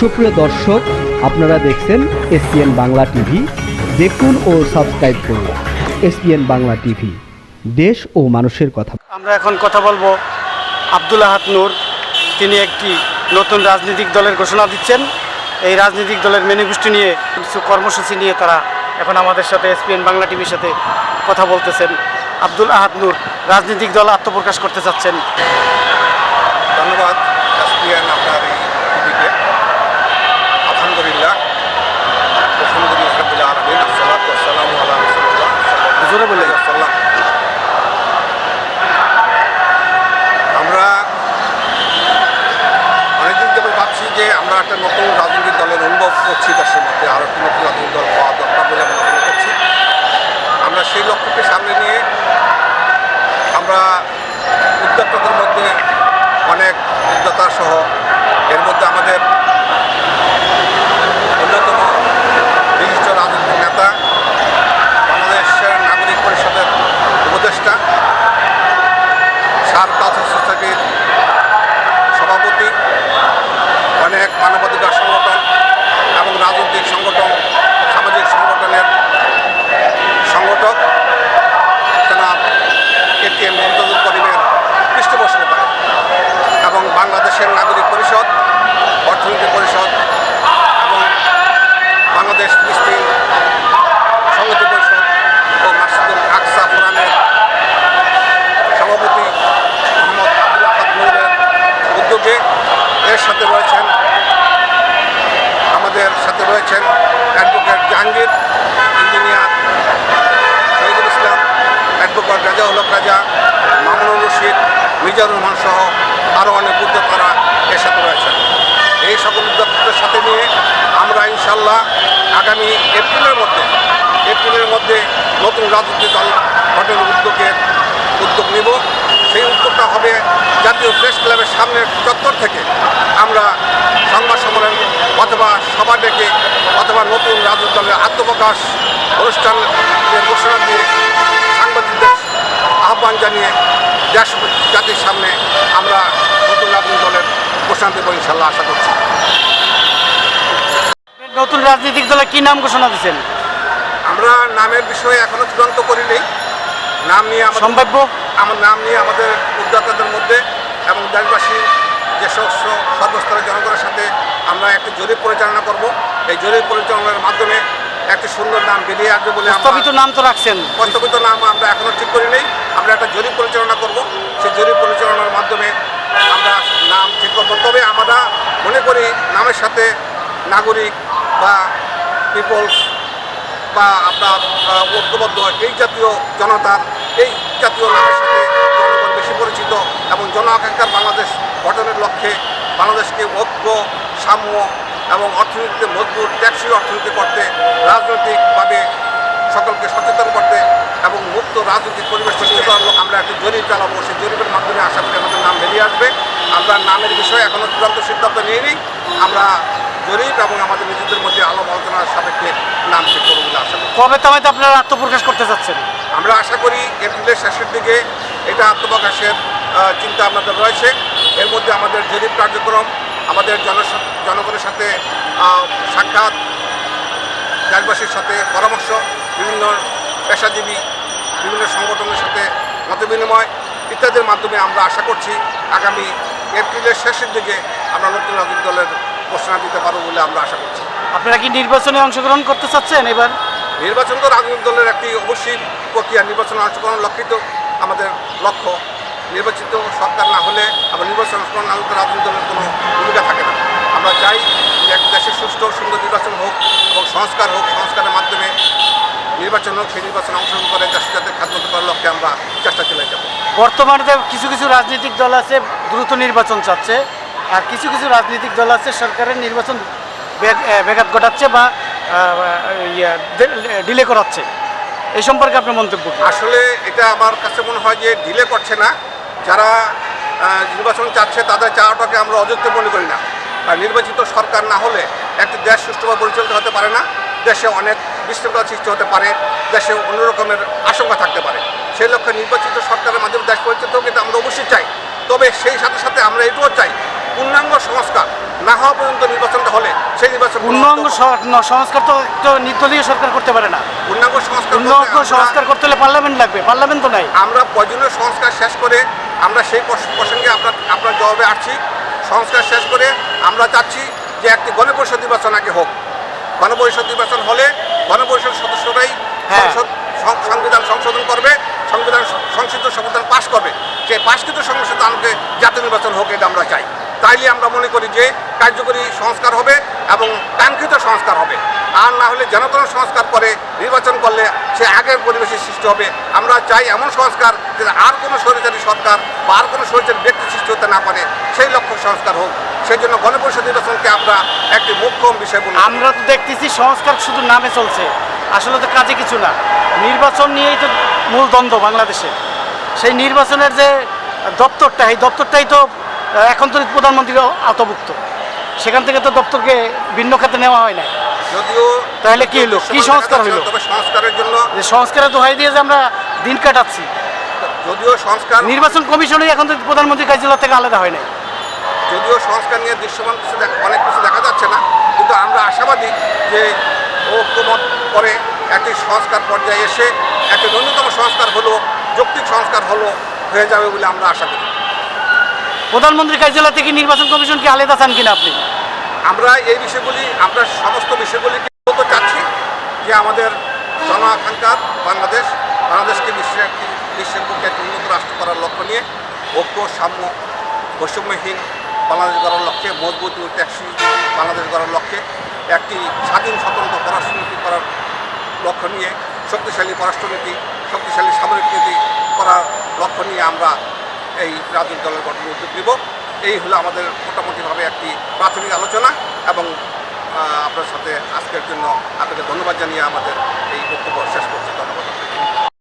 সুপ্রিয় দর্শক আপনারা দেখছেন এসপিএন বাংলা টিভি। দেখুন ও সাবস্ক্রাইব করুন এসপিএন বাংলা টিভি। দেশ ও মানুষের কথা। আমরা এখন কথা বলব আব্দুল আহাদ নূর। তিনি একটি নতুন রাজনৈতিক দলের ঘোষণা দিচ্ছেন। এই রাজনৈতিক দলের ম্যানিফেস্টো নিয়ে কিছু কর্মসূচি নিয়ে তারা এখন আমাদের সাথে এসপিএন বাংলা টিভির সাথে কথা বলতেছেন। আব্দুল আহাদ নূর রাজনৈতিক দল আত্মপ্রকাশ করতে চাচ্ছেন। ধন্যবাদ। এসপিএন আপনার জোরে বলে আল্লাহ। আমরা অনেকদিন ধরে ভাবছি যে আমরা একটা নতুন রাজনৈতিক দলের অনুভব করছি দেশের মধ্যে আরও একটি নতুন রাজনৈতিক দল পাওয়া দরকার বলে আমরা মনে করছি। আমরা সেই লক্ষ্যকে সামনে নিয়ে আমরা উদ্যোক্তাদের মধ্যে অনেক উদ্যোক্তা সহ এর মধ্যে আমাদের অন্যতম বিশিষ্ট রাজনৈতিক নেতা বাংলাদেশের নাগরিক পরিষদের উপদেষ্টা সার কালচার সোসাইটির সভাপতি অনেক মানবাধিকার সংগঠন এবং রাজনৈতিক সংগঠন সামাজিক সংগঠনের সংগঠক জনাব এটিএম মমতাজুল করিমের পৃষ্ঠপোষকতায় এবং বাংলাদেশের নাগরিক পরিষদ অর্থনীতি পরিষদ এবং বাংলাদেশ ফিলিস্তিন সংহতি পরিষদ ও মাসুদুল আকসা ফোরামের সভাপতি মোহাম্মদ আব্দুল আহাদ নূরের উদ্যোগে এর সাথে রয়েছেন আমাদের সাথে রয়েছেন advocate Jahangir engineer Shahidul Islam advocate Rajaul Haque Raja, Mamunur Rashid, Mizanur Rahman সহ আরও অনেক উদ্যোক্তারা এর সাথে রয়েছেন। এই সকল উদ্যোক্তাদের সাথে নিয়ে আমরা ইনশাল্লাহ আগামী এপ্রিলের মধ্যে এপ্রিলের মধ্যে নতুন রাজনৈতিক দল গঠনের উদ্যোগের উদ্যোগ নিব। সেই উদ্যোগটা হবে জাতীয় প্রেস ক্লাবের সামনের চত্বর থেকে দলের অনুষ্ঠান ঘোষণা দিয়ে সাংবাদিকদের আহ্বান জানিয়ে দেশ জাতির সামনে আমরা নতুন রাজনৈতিক দলের ঘোষণা দেবো ইনশাল্লাহ আশা করছি। নতুন রাজনৈতিক দলের কি নাম ঘোষণা দিচ্ছেন? আমরা নামের বিষয়ে এখনও চূড়ান্ত করিনি নাম নিয়ে আমাদের সম্ভাব্য? আমার নাম নিয়ে আমাদের উদ্যোক্তাদের মধ্যে এবং দেশবাসী যে সমস্ত সর্বস্তরের জনগণের সাথে আমরা একটি জরিপ পরিচালনা করব। এই জরিপ পরিচালনার মাধ্যমে একটি সুন্দর নাম বেরিয়ে আসবে বলে আমরা প্রস্তাবিত নাম তো রাখছেন। প্রস্তাবিত নাম আমরা এখনও ঠিক করি নেই আমরা একটা জরিপ পরিচালনা করব। সেই জরিপ পরিচালনার মাধ্যমে আমরা নাম ঠিক করব। তবে আমরা মনে করি নামের সাথে নাগরিক বা পিপলস বা আপনার ঐক্যবদ্ধ এই জাতীয় জনতার এই জাতীয় নামের সাথে জনগণ বেশি পরিচিত এবং জন আকাঙ্ক্ষার বাংলাদেশ গঠনের লক্ষ্যে বাংলাদেশকে ঐক্য সাম্য এবং অর্থনীতিতে মজবুত ট্যাক্সি অর্থনীতি করতে রাজনৈতিকভাবে সকলকে সচেতন করতে এবং মুক্ত রাজনৈতিক পরিবেশ সৃষ্টি করার আমরা একটি জরিপ চালাবো। সেই জরিপের মাধ্যমে আশা করি আমাদের নাম বেরিয়ে আসবে। আমরা নামের বিষয়ে এখনও চূড়ান্ত সিদ্ধান্ত নিইনি। আমরা জরিপ এবং আমাদের নিজেদের মধ্যে আলাপ আলোচনার সাপেক্ষে নাম ঠিক করব বলে আশা করি। কবে তামাইতে আপনারা আত্মপ্রকাশ করতে চাচ্ছেন আমরা আশা করি এপ্রিলের শেষের দিকে এটা আত্মপ্রকাশের চিন্তা আমাদের রয়েছে। এর মধ্যে আমাদের জরিপ কার্যক্রম আমাদের জন জনগণের সাথে সাক্ষাৎ দেশবাসীর সাথে পরামর্শ বিভিন্ন পেশাজীবী বিভিন্ন সংগঠনের সাথে মতবিনিময় ইত্যাদির মাধ্যমে আমরা আশা করছি আগামী এপ্রিলের শেষের দিকে আমরা নতুন রাজনৈতিক দলের ঘোষণা দিতে পারব বলে আমরা আশা করছি। আপনারা কি নির্বাচনে অংশগ্রহণ করতে চাচ্ছেন এবার? নির্বাচন তো রাজনৈতিক দলের একটি অবশ্যই প্রক্রিয়া নির্বাচন অংশগ্রহণ লক্ষিত আমাদের লক্ষ্য। নির্বাচিত সরকার না হলে আবার নির্বাচন অংশগ্রহণ না হলে তো রাজনৈতিক দলের কোনো ভূমিকা থাকে না। আমরা চাই যে এক দেশের সুষ্ঠু সুন্দর নির্বাচন হোক এবং সংস্কার হোক সংস্কারের মাধ্যমে নির্বাচন হোক সেই নির্বাচনে অংশগ্রহণ করে দেশের যাতে খাদ্য করার লক্ষ্যে আমরা চেষ্টা চালিয়ে যাব। বর্তমানে কিছু কিছু রাজনৈতিক দল আছে দ্রুত নির্বাচন চাচ্ছে আর কিছু কিছু রাজনৈতিক দল আছে সরকারের নির্বাচন ব্যাঘাত ঘটাচ্ছে বা ডিলে করাচ্ছে। এই সম্পর্কে আপনার মন্তব্য আসলে এটা আমার কাছে মনে হয় যে ডিলে করছে না। যারা নির্বাচন চাচ্ছে তাদের চাওয়াটাকে আমরা অযোগ্য মনে করি না। আর নির্বাচিত সরকার না হলে একটি দেশ সুষ্ঠুভাবে পরিচালিত হতে পারে না দেশে অনেক বিশৃঙ্খলা সৃষ্টি হতে পারে দেশে অন্য রকমের আশঙ্কা থাকতে পারে। সেই লক্ষ্যে নির্বাচিত সরকারের মাধ্যমে দেশ পরিচালিত হোক এটা আমরা অবশ্যই চাই। তবে সেই সাথে সাথে আমরা এটাও চাই পূর্ণাঙ্গ সংস্কার না হওয়া পর্যন্ত নির্বাচনটা হলে সেই নির্বাচন পূর্ণাঙ্গ ন- সংস্কার তো তো নির্দলীয় সরকার করতে পারে না। পূর্ণাঙ্গ সংস্কার পূর্ণাঙ্গ সংস্কার করতে হলে পার্লামেন্ট লাগবে পার্লামেন্ট তো নাই। আমরা প্রয়োজনীয় সংস্কার শেষ করে আমরা সেই প্রস- প্রসঙ্গে আপনার আপনার জবাবে আসছি। সংস্কার শেষ করে আমরা চাচ্ছি যে একটি গণপরিষদ নির্বাচন আগে হোক। গণপরিষদ নির্বাচন হলে গণপরিষদ সদস্যরাই হ্যাঁ। সংসদ সংবিধান সংশোধন করবে সংবিধান সংসদীয় সংবিধান পাশ করবে। সেই পাশকৃত সংসদ জাতীয় নির্বাচন হোক এটা আমরা চাই তাইলে আমরা মনে করি যে কার্যকরী সংস্কার হবে এবং কাঙ্ক্ষিত সংস্কার হবে। আর না হলে জনতন সংস্কার করে নির্বাচন করলে সে আগের পরিবেশের সৃষ্টি হবে। আমরা চাই এমন সংস্কার যে আর কোনো স্বৈরাচারী সরকার বা আর কোনো স্বৈরাচারী ব্যক্তি সৃষ্টি হতে না পারে, সেই লক্ষ্য সংস্কার হোক। সেই জন্য গণপরিষদ নির্বাচনকে আমরা একটি মুখ্যম বিষয় বলে। আমরা তো দেখতেছি সংস্কার শুধু নামে চলছে, আসলে তো কাজে কিছু না। নির্বাচন নিয়েই তো মূল দ্বন্দ্ব বাংলাদেশে। সেই নির্বাচনের যে দপ্তরটা, এই দপ্তরটাই তো এখন তো প্রধানমন্ত্রী আওতাভুক্ত। সেখান থেকে তো দপ্তরকে ভিন্ন খাতে নেওয়া হয় না যদিও তাহলে কি হলো? কি সংস্কার হলো? তবে সংস্কারের জন্য যে সংস্কারের দোহাই দিয়ে যে আমরা দিন কাটাচ্ছি। যদিও সংস্কার নির্বাচন কমিশনই এখন তো প্রধানমন্ত্রী কার্যালয় থেকে আলাদা হয় নাই। যদিও সংস্কার নিয়ে দৃশ্যমান কিছু দেখ- অনেক কিছু দেখা যাচ্ছে না কিন্তু আমরা আশাবাদী যে ঐক্যমত করে একটি সংস্কার পর্যায়ে এসে একটি ন্যূনতম সংস্কার হলো যৌক্তিক সংস্কার হলো হয়ে যাবে বলে আমরা আশা করি। প্রধানমন্ত্রী কার্যালয় থেকে নির্বাচন কমিশন কি আলাদা চান কিনা আপনি? আমরা এই বিষয়গুলি, আমরা সমস্ত বিষয়গুলিকে বলতে চাচ্ছি যে আমাদের জন আকাঙ্ক্ষার বাংলাদেশ, বাংলাদেশকে বিশ্বের একটি বিশ্বের বুকে একটি উন্নত রাষ্ট্র করার লক্ষ্য নিয়ে ঐক্য, সাম্য, বৈষম্যহীন বাংলাদেশ গড়ার লক্ষ্যে, মজবুত টেকসই বাংলাদেশ গড়ার লক্ষ্যে একটি স্বাধীন, স্বতন্ত্র পররাষ্ট্রনীতি করার লক্ষ্য নিয়ে, শক্তিশালী পররাষ্ট্রনীতি, শক্তিশালী সামরিক নীতি করার লক্ষ্য নিয়ে আমরা এই রাজনৈতিক দলের গঠনের উদ্যোগ নিব। এই হলো আমাদের মোটামুটিভাবে একটি প্রাথমিক আলোচনা এবং আপনার সাথে আজকের জন্য আপনাকে ধন্যবাদ জানিয়ে আমাদের এই বক্তব্য শেষ করছি। ধন্যবাদ।